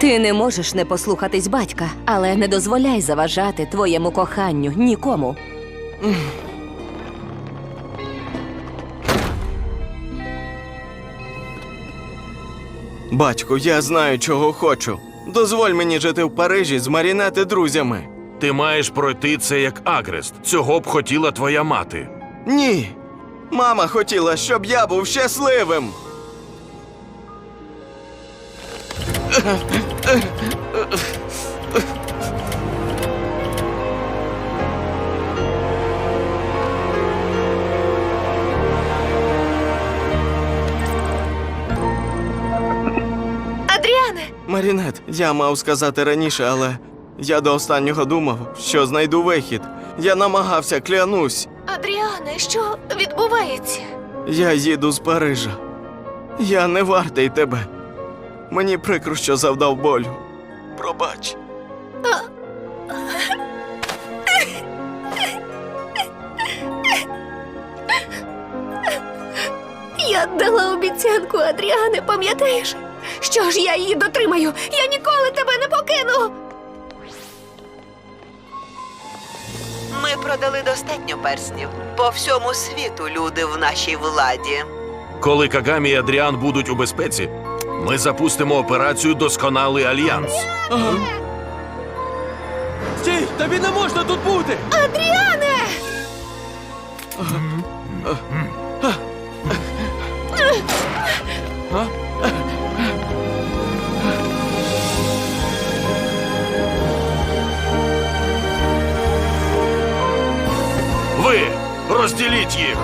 Ти не можеш не послухатись батька, але не дозволяй заважати твоєму коханню нікому. Батьку, я знаю, чого хочу. Дозволь мені жити в Парижі з Марінет і друзями. Ти маєш пройти це як агрест. Цього б хотіла твоя мати. Ні. Мама хотіла, щоб я був щасливим. Адріане! Марінет, я мав сказати раніше, але я до останнього думав, що знайду вихід. Я намагався, клянусь. Адріане, що відбувається? Я їду з Парижа. Я не вартий тебе. Мені прикро, що завдав болю. Пробач. Я дала обіцянку, Адріане, пам'ятаєш? Що ж я її дотримаю? Я ніколи тебе не покину. Ми продали достатньо перснів. По всьому світу люди в нашій владі. Коли Кагамі і Адріан будуть у безпеці, ми запустимо операцію Досконалий альянс. Стій, тобі не можна тут бути! Адріане! Ви розділіть їх.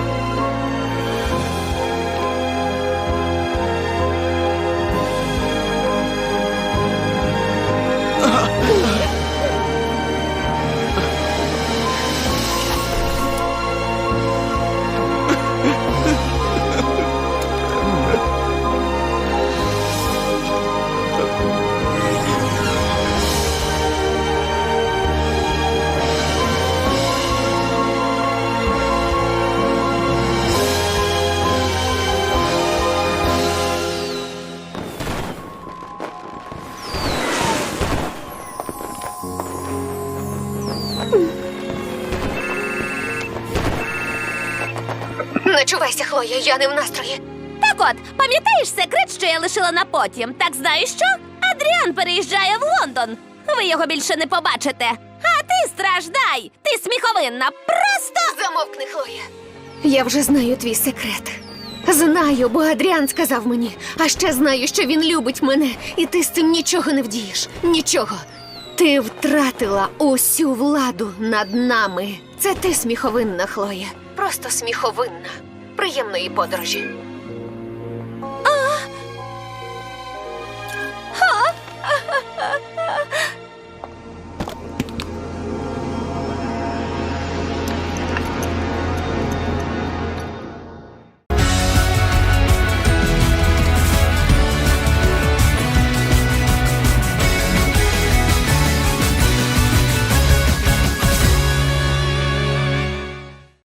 Начувайся, Хлоя, я не в настрої. Так от, пам'ятаєш секрет, що я лишила на потім? Так знаєш що? Адріан переїжджає в Лондон. Ви його більше не побачите. А ти страждай! Ти сміховинна! Просто Замовкни, Хлоя. Я вже знаю твій секрет. Знаю, бо Адріан сказав мені. А ще знаю, що він любить мене, і ти з цим нічого не вдієш. Нічого. Ти втратила усю владу над нами. Це ти сміховинна, Хлоя. Просто сміховинна. Приємної подорожі.